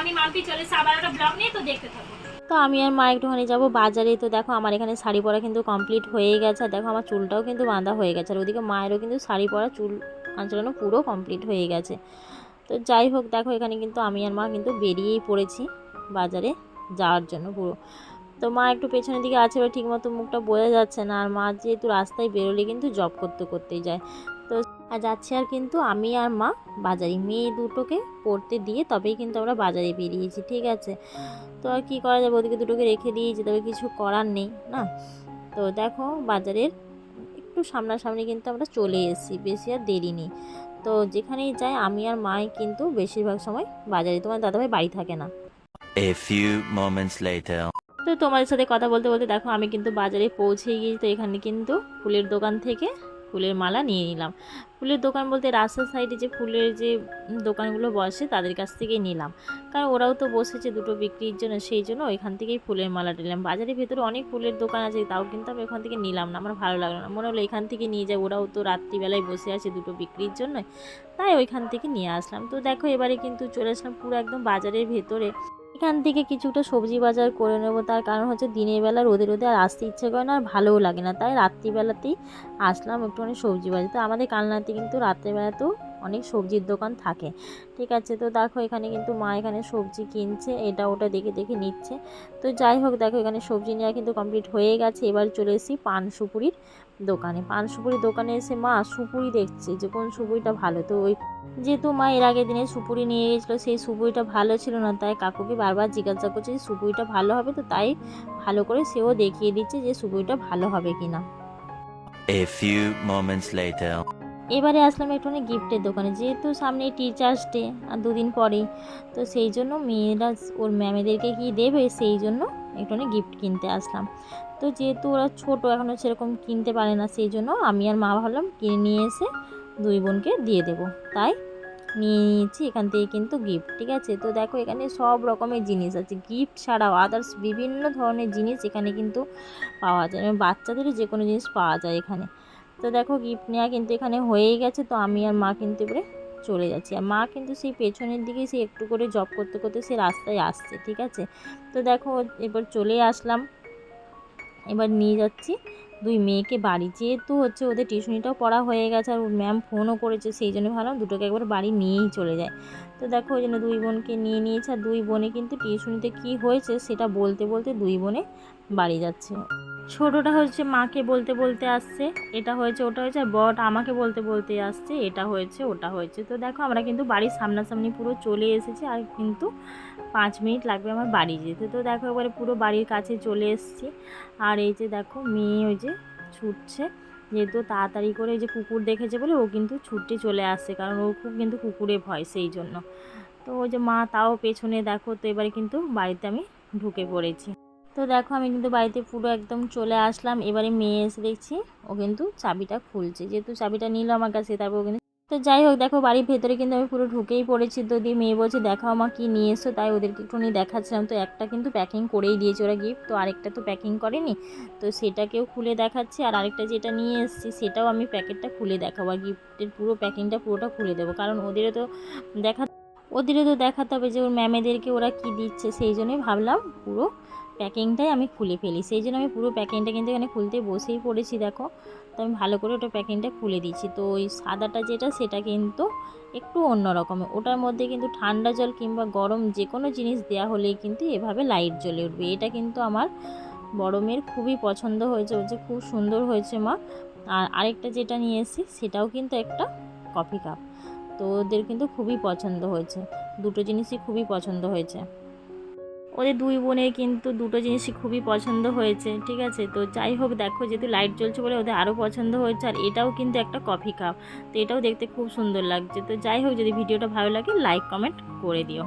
আমি মাম্পি চলে ব্লগ নিয়ে তো দেখতে থাকো। তো আমি আর মা একটুখানি যাব বাজারে, তো দেখো আমার এখানে শাড়ি পরা কিন্তু কমপ্লিট হয়ে গেছে, আর দেখো আমার চুলটাও কিন্তু বাঁধা হয়ে গেছে, আর ওদিকে মায়েরও কিন্তু শাড়ি পরা চুল আঁচড়ানো পুরো কমপ্লিট হয়ে গেছে। তো যাই হোক, দেখো এখানে কিন্তু আমি আর মা কিন্তু বেরিয়েই পড়েছি বাজারে যাওয়ার জন্য পুরো। তো মা একটু পেছনের দিকে আছে, এবার ঠিকমতো মুখটা বোঝা যাচ্ছে না, আর মা যেহেতু রাস্তায় বেরোলে কিন্তু জব করতে করতেই যায়। আর যাচ্ছে আর কিন্তু আমি আর মা বাজারে। মেয়ে দুটোকে পড়তে দিয়ে তবেই কিন্তু আমরা বাজারে বেরিয়েছি ঠিক আছে? তো আর কী করা যাবে? ওদিকে দুটোকে রেখে দিয়েছি তবে কিছু করার নেই না? তো দেখো বাজারের একটু সামনাসামনি কিন্তু আমরা চলে এসেছি বেশি আর দেরি নেই। তো যেখানেই যাই আমি আর মাই কিন্তু বেশিরভাগ সময় বাজারে। তোমার দাদাভাই বাড়ি থাকে না। A few moments later. তো তোমাদের সাথে কথা বলতে বলতে দেখো আমি কিন্তু বাজারে পৌঁছে গিয়েছি তো এখানে কিন্তু ফুলের দোকান থেকে ফুলের মালা নিয়ে নিলাম। ফুলের দোকান বলতে রাস্তার সাইডে যে ফুলের যে দোকানগুলো বসে তাদের কাছ থেকেই নিলাম। কারণ ওরাও তো বসেছে দুটো বিক্রির জন্য, সেই জন্য ওইখান থেকেই ফুলের মালাটা নিলাম। বাজারের ভেতরে অনেক ফুলের দোকান আছে, তাও কিন্তু আমি ওখান থেকে নিলাম না, আমার ভালো লাগল না। মনে হলো এখান থেকে নিয়ে যাই, ওরাও তো রাত্রিবেলায় বসে আছে দুটো বিক্রির জন্য, তাই ওইখান থেকে নিয়ে আসলাম। তো দেখো এবারে কিন্তু চলে আসলাম পুরো একদম বাজারের ভেতরে। এখান থেকে কিছুটা সবজি বাজার করে নেব। তার কারণ হচ্ছে দিনের বেলা রোদে রোদে আর আসতে ইচ্ছে করে না আর ভালোও লাগে না। তাই রাত্রিবেলাতেই আসলাম একটুখানি সবজি বাজার। তো আমাদের কালনাতে কিন্তু রাত্রিবেলাতেও অনেক সবজির দোকান থাকে। ঠিক আছে, তো দেখো এখানে কিন্তু মা এখানে সবজি কিনছে, এটা ওটা দেখে দেখে নিচ্ছে। তো যাই হোক, দেখো এখানে সবজি নেওয়া কিন্তু কমপ্লিট হয়ে গেছে। এবার চলে এসেছি পান সুপুরির দোকানে। পান সুপুরির দোকানে এসে মা সুপুরি দেখছে যে কোন সুপুরিটা ভালো। তো ওই যেহেতু মা এর আগের দিনে সুপুরি নিয়ে গেছিল সেই সুপুরিটা ভালো ছিল না। তাই কাকুকে বারবার জিজ্ঞাসা করছে যে সুপুরিটা ভালো হবে? তো তাই ভালো করে সেও দেখিয়ে দিচ্ছে যে সুপুরিটা ভালো হবে কিনা। A few moments later. এবারে আসলাম একটুখানি গিফটের দোকানে। যেহেতু সামনে টিচার্স ডে আর দুদিন পরেই তো সেই জন্য মেয়েরা ওর ম্যামেদেরকে কি দেবে সেই জন্য একটুখানি গিফট কিনতে আসলাম। তো যেহেতু ওরা ছোট এখনও সেরকম কিনতে পারে না সেই জন্য আমি আর মা ভাবলাম কিনে নিয়ে এসে দুই বোনকে দিয়ে দেবো। তাই নিয়ে নিয়েছি, এখান থেকে কিন্তু গিফট ঠিক আছে? তো দেখো এখানে সব রকমের জিনিস আছে। গিফট ছাড়াও আদার্স বিভিন্ন ধরনের জিনিস এখানে কিন্তু পাওয়া যায়। এবং বাচ্চাদেরও যে কোনো জিনিস পাওয়া যায় এখানে। তো দেখো গিফট নেওয়া কিন্তু এখানে হয়েই গেছে। তো আমি আর মা কিন্তু এবারে চলে যাচ্ছি। আর মা কিন্তু সেই পেছনের দিকে সে একটু করে জব করতে করতে সে রাস্তায় আসছে, ঠিক আছে? তো দেখো এবার চলে আসলাম। এবার নিয়ে যাচ্ছি। দুই মেয়েকে বাড়ি যেহেতু হচ্ছে ওদের টিউশনিটাও পড়া হয়ে গেছে আর ম্যাম ফোনও করেছে, সেই জন্য ভাবলাম দুটোকে একবার বাড়ি নিয়েই চলে যায় তো দেখো ওই জন্য দুই বোনকে নিয়ে নিয়েছে আর দুই বোনে কিন্তু টিউশনিতে কি হয়েছে সেটা বলতে বলতে দুই বোনে বাড়ি যাচ্ছে। ছোটোটা হচ্ছে মাকে বলতে বলতে আসছে, এটা হয়েছে, ওটা হয়েছে আর বড়টা আমাকে বলতে বলতে আসছে, এটা হয়েছে, ওটা হয়েছে। তো দেখো আমরা কিন্তু বাড়ির সামনাসামনি পুরো চলে এসেছি, আর কিন্তু পাঁচ মিনিট লাগবে আমার বাড়ি যেতে। তো দেখো এবারে পুরো বাড়ির কাছে চলে এসেছি, আর এই যে দেখো মেয়ে ওই যে ছুটছে, যেহেতু তাড়াতাড়ি করে যে কুকুর দেখেছে বলে ও কিন্তু ছুটতে চলে আসছে, কারণ ও খুব কিন্তু কুকুরে ভয় সেই জন্য। তো ওই যে মা তাও পেছনে দেখো, তো এবারে কিন্তু বাড়িতে আমি ঢুকে পড়েছি। তো দেখো আমি কিন্তু বাড়িতে পুরো একদম চলে আসলাম। এবারে মেয়ে এসে দেখছি, ও কিন্তু চাবিটা খুলছে। যেহেতু চাবিটা নিল আমার কাছে, তারপর ও কিন্তু তো যাই হোক, দেখো বাড়ির ভেতরে কিন্তু আমি পুরো ঢুকেই পড়েছি। তো দিয়ে মেয়ে বলছে, দেখাও মা কী নিয়ে এসো। তাই ওদেরকে একটুখানি দেখাচ্ছিলাম। তো একটা কিন্তু প্যাকিং করেই দিয়েছে ওরা গিফট তো আরেকটা তো প্যাকিং করেনি। তো সেটাকেও খুলে দেখাচ্ছি। আর আরেকটা যেটা নিয়ে এসেছি, সেটাও আমি প্যাকেটটা খুলে দেখাবো। আর গিফটের পুরো প্যাকিংটা পুরোটা খুলে দেবো। কারণ ওদেরও তো দেখা ওদেরও তো দেখাতে হবে যে ওর ম্যামেদেরকে ওরা কি দিচ্ছে। সেই জন্যই ভাবলাম পুরো প্যাকিংটাই আমি খুলে ফেলি। সেই জন্য আমি পুরো প্যাকিংটা কিন্তু এখানে খুলতে বসেই পড়েছি, দেখো। তো আমি ভালো করে ওটা প্যাকিংটা খুলে দিচ্ছি। তো ওই সাদাটা যেটা, সেটা কিন্তু একটু অন্য রকমের ওটার মধ্যে কিন্তু ঠান্ডা জল কিংবা গরম যে কোনো জিনিস দেওয়া হলেই কিন্তু এভাবে লাইট জ্বলে উঠবে। এটা কিন্তু আমার বড় মেয়ের খুবই পছন্দ হয়েছে বলছে খুব সুন্দর হয়েছে মা। আর আরেকটা যেটা নিয়ে এসেছি, সেটাও কিন্তু একটা কফি কাপ। তো ওদের কিন্তু খুবই পছন্দ হয়েছে। দুটো জিনিসই খুবই পছন্দ হয়েছে। ওদের দুই বোনের কিন্তু দুটো জিনিসই খুবই পছন্দ হয়েছে, ঠিক আছে? তো যাই হোক, দেখো যেহেতু লাইট জ্বলছে বলে ওদের আরও পছন্দ হয়েছে, আর এটাও কিন্তু একটা কফি কাপ তো এটাও দেখতে খুব সুন্দর লাগছে। তো যাই হোক, যদি ভিডিওটা ভালো লাগে লাইক কমেন্ট করে দিও।